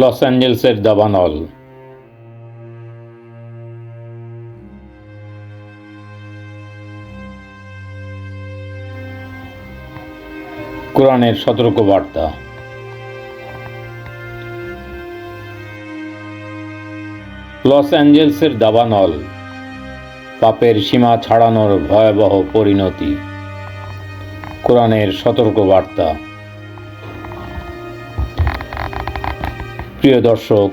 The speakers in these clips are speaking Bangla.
লস অ্যাঞ্জেলসের দাবানল। কোরআনের সতর্ক বার্তা লস অ্যাঞ্জেলসের দাবানল, পাপের সীমা ছাড়ানোর ভয়াবহ পরিণতি। কোরআনের সতর্ক প্রিয় দর্শক,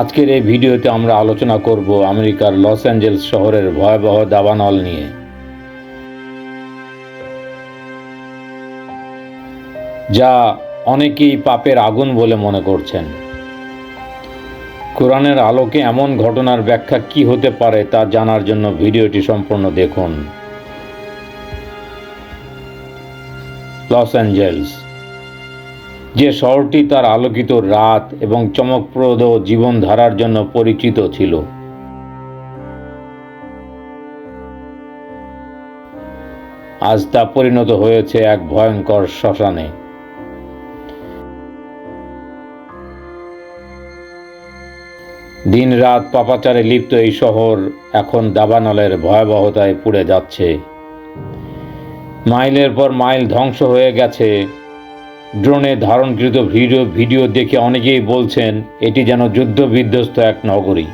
আজকের এই ভিডিওতে আমরা আলোচনা করব আমেরিকার লস অ্যাঞ্জেলস শহরের ভয়াবহ দাবানল নিয়ে। যা অনেকেই পাপের আগুন বলে মনে করছেন। কোরআনের আলোকে এমন ঘটনার ব্যাখ্যা কি হতে পারে তা জানার জন্য ভিডিওটি সম্পূর্ণ দেখুন। লস অ্যাঞ্জেলস যে শহরটি তার আলোকিত রাত এবং চমকপ্রদ জীবনধারার জন্য পরিচিত ছিল। আজ তা পরিণত হয়েছে এক ভয়ঙ্কর শ্মশানে। দিন রাত পাপাচারে লিপ্ত এই শহর এখন দাবানলের ভয়াবহতায় পুড়ে যাচ্ছে। মাইলের পর মাইল ধ্বংস হয়ে গেছে ড্রোনে ধারণকৃত ভিডিও ভিডিও দেখে অনেকেই বলছেন এটি যেন যুদ্ধ বিধ্বস্ত এক নগরী।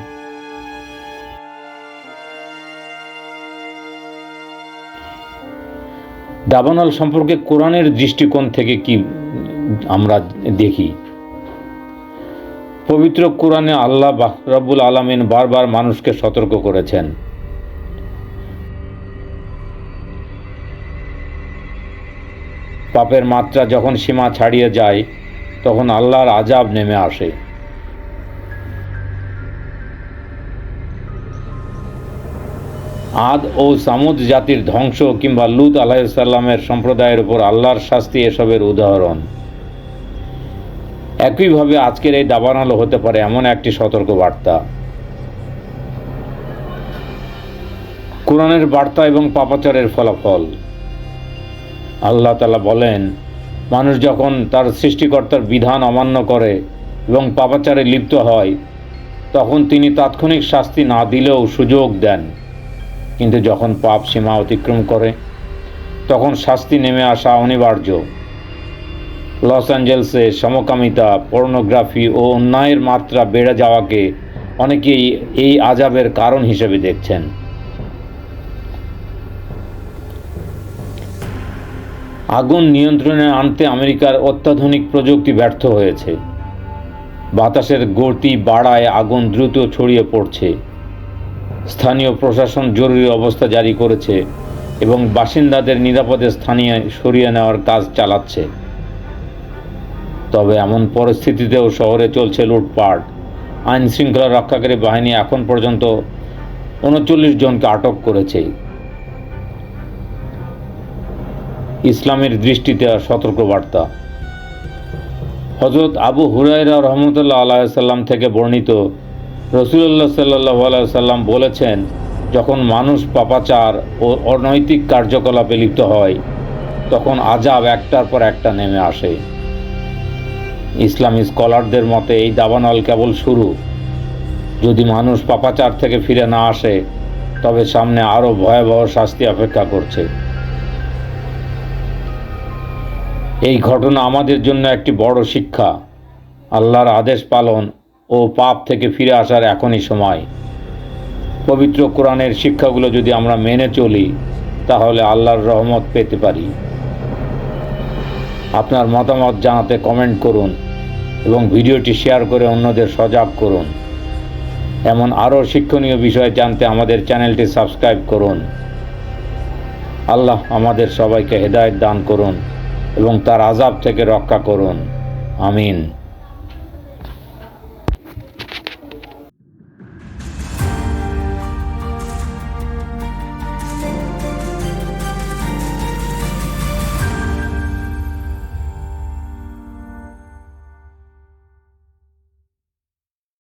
দাবানল সম্পর্কে কোরআনের দৃষ্টিকোণ থেকে কি আমরা দেখি? পবিত্র কোরআনে আল্লাহ রব্বুল আলমিন বারবার মানুষকে সতর্ক করেছেন। পাপের মাত্রা যখন সীমা ছাড়িয়ে যায়, তখন আল্লাহর আজাব নেমে আসে। আদ ও সামুদ জাতির ধ্বংস কিংবা লুত আলাইসাল্লামের সম্প্রদায়ের উপর আল্লাহর শাস্তি এসবের উদাহরণ। একইভাবে আজকের এই দাবানল হতে পারে এমন একটি সতর্ক বার্তা কোরআনের বার্তা এবং পাপাচারের ফলাফল। আল্লাহ তালা বলেন, মানুষ যখন তার সৃষ্টিকর্তার বিধান অমান্য করে এবং পাপাচারে লিপ্ত হয়, তখন তিনি তাৎক্ষণিক শাস্তি না দিলেও সুযোগ দেন। কিন্তু যখন পাপ সীমা অতিক্রম করে, তখন শাস্তি নেমে আসা অনিবার্য। লস অ্যাঞ্জেলসে সমকামিতা, পর্নোগ্রাফি ও অন্যায়ের মাত্রা বেড়ে যাওয়াকে অনেকেই এই আজাবের কারণ হিসেবে দেখছেন। আগুন নিয়ন্ত্রণে আনতে আমেরিকার অত্যাধুনিক প্রযুক্তি ব্যর্থ হয়েছে। বাতাসের গতি বাড়ায় আগুন দ্রুত ছড়িয়ে পড়ছে। স্থানীয় প্রশাসন জরুরি অবস্থা জারি করেছে এবং বাসিন্দাদের নিরাপদে স্থানীয় সরিয়ে নেওয়ার কাজ চালাচ্ছে। তবে এমন পরিস্থিতিতেও শহরে চলছে লুটপাট। আইন শৃঙ্খলা রক্ষাকারী বাহিনী এখন পর্যন্ত উনচল্লিশ জনকে আটক করেছে। ইসলামের দৃষ্টিতে সতর্কবার্তা। হজরত আবু হুরাইরা রহমতুল্লাহ আলাইসাল্লাম থেকে বর্ণিত রসুল্লাহ সাল্লাহ সাল্লাম বলেছেন, যখন মানুষ পাপাচার ও অনৈতিক কার্যকলাপে লিপ্ত হয়, তখন আজাব একটার পর একটা নেমে আসে। ইসলামী স্কলারদের মতে এই দাবানল কেবল শুরু। যদি মানুষ পাপাচার থেকে ফিরে না আসে, তবে সামনে আরও ভয়াবহ শাস্তি অপেক্ষা করছে। এই ঘটনা আমাদের জন্য একটি বড় শিক্ষা। আল্লাহর আদেশ পালন ও পাপ থেকে ফিরে আসার এখনই সময়। পবিত্র কোরআনের শিক্ষাগুলো যদি আমরা মেনে চলি, তাহলে আল্লাহর রহমত পেতে পারি। আপনার মতামত জানাতে কমেন্ট করুন এবং ভিডিওটি শেয়ার করে অন্যদের সজাগ করুন। এমন আরও শিক্ষণীয় বিষয় জানতে আমাদের চ্যানেলটি সাবস্ক্রাইব করুন। আল্লাহ আমাদের সবাইকে হেদায়ত দান করুন। এবং তার আজাব থেকে রক্ষা করুন। আমিন।